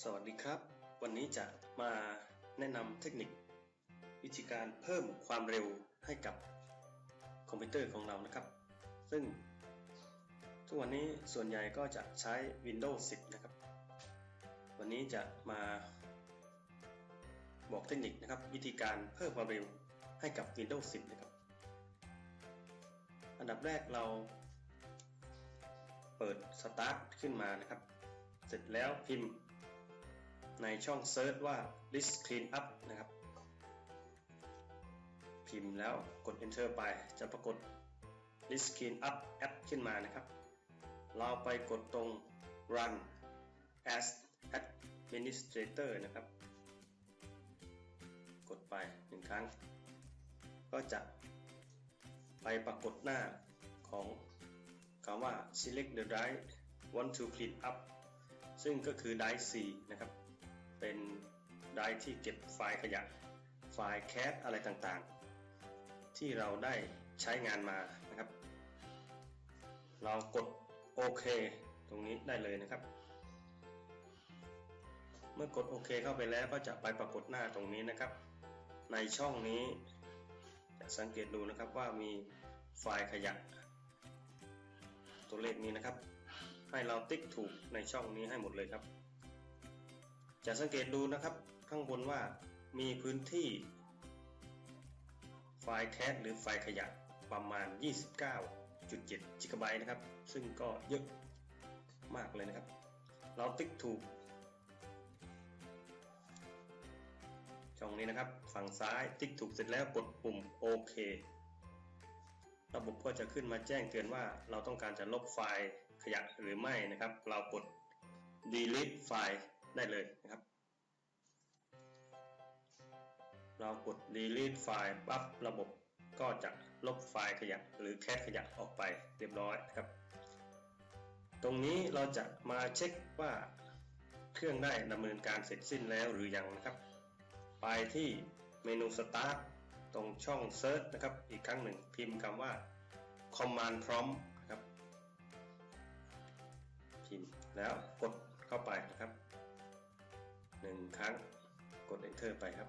สวัสดีครับ วันนี้จะมาแนะนำเทคนิค วิธีการเพิ่มความเร็วให้กับคอมพิวเตอร์ของเรานะครับ ซึ่ง ทุกวันนี้ส่วนใหญ่ก็จะใช้ Windows 10 นะครับ วันนี้จะมาบอกเทคนิคนะครับ วิธีการเพิ่มความเร็วให้กับ Windows 10 นะครับ อันดับแรกเรา เปิด Start ขึ้นมานะครับ เสร็จแล้วพิมพ์ ในช่อง Search ว่า list clean up นะครับ พิมพ์แล้วกด enter ไปจะปรากฏ list clean up app ขึ้นมานะครับ เราไปกดตรง run as administrator นะครับ กดไปหนึ่งครั้ง ก็จะไปปรากฏหน้าของคำว่า select the drive want to clean up ซึ่งก็คือ drive C นะครับ เป็นไดร์ที่เก็บไฟล์ขยะ ไฟล์แคสอะไรต่างๆ ที่เราได้ใช้งานมานะครับ เรากดโอเคตรงนี้ได้เลยนะครับ เมื่อกดโอเคเข้าไปแล้วก็จะไปปรากฏหน้าตรงนี้นะครับ ในช่องนี้จะสังเกตดูนะครับว่ามีไฟล์ขยะ ตัวเลขนี้นะครับ ให้เราติ๊กถูกในช่องนี้ให้หมดเลยครับ จะสังเกตดูนะครับข้างบนว่ามีพื้นที่ ไฟล์แคสหรือไฟล์ขยะประมาณ 29.7จิกะไบต์นะครับ ซึ่งก็เยอะมากเลยนะครับ เราติ๊กถูก ช่องนี้นะครับ ฝั่งซ้ายติ๊กถูกเสร็จแล้วกดปุ่มโอเคระบบก็จะขึ้นมาแจ้งเตือนว่าเราต้องการจะลบไฟล์ขยะหรือไม่นะครับ เรากด delete ไฟล์ ได้เลยนะครับ เรากด delete ไฟล์ปั๊บระบบก็จะลบไฟล์ขยะหรือแคสขยะออกไปเรียบร้อยนะครับ ตรงนี้เราจะมาเช็คว่าเครื่องได้ดำเนินการเสร็จสิ้นแล้วหรือยังนะครับ ไปที่เมนู Start ตรงช่อง Search นะครับ อีกครั้งหนึ่งพิมพ์คำว่า Command Prompt นะครับ พิมพ์แล้วกดเข้าไปนะครับ หนึ่งครั้งกด Enter ไปครับ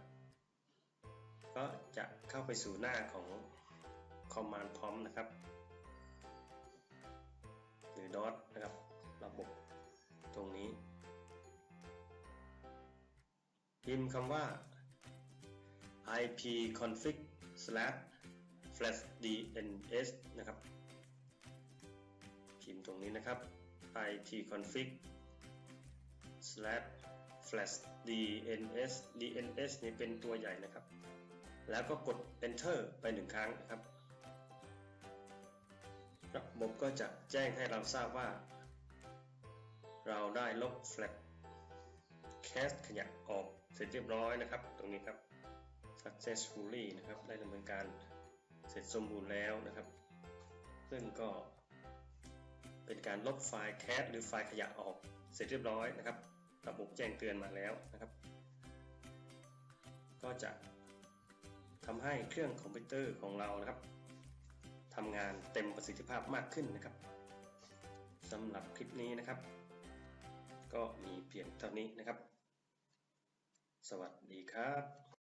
ก็จะเข้าไปสู่หน้าของ Command Prompt นะครับ หรือ DOS นะครับ ระบบตรงนี้ พิมพ์คำว่า ipconfig slash flash dns นะครับ พิมพ์ตรงนี้นะครับ ipconfig slash flash dns dns นี่เป็นตัวใหญ่นะครับ แล้วก็กด enter ไปหนึ่งครั้งนะครับ ระบบก็จะแจ้งให้เราทราบว่า เราได้ลบ flash cache ขยะออกเสร็จเรียบร้อยนะครับ ตรงนี้ครับ successfully นะครับ ได้ดำเนินการเสร็จสมบูรณ์แล้วนะครับ ซึ่งก็เป็นการลบไฟล์แคสหรือไฟล์ขยะออกเสร็จเรียบร้อยนะครับ ระบบแจ้งเตือนมาแล้วนะครับ ก็จะทำให้เครื่องคอมพิวเตอร์ของเรานะครับทำงานเต็มประสิทธิภาพมากขึ้นนะครับสำหรับคลิปนี้นะครับ ก็มีเพียงเท่านี้นะครับ สวัสดีครับ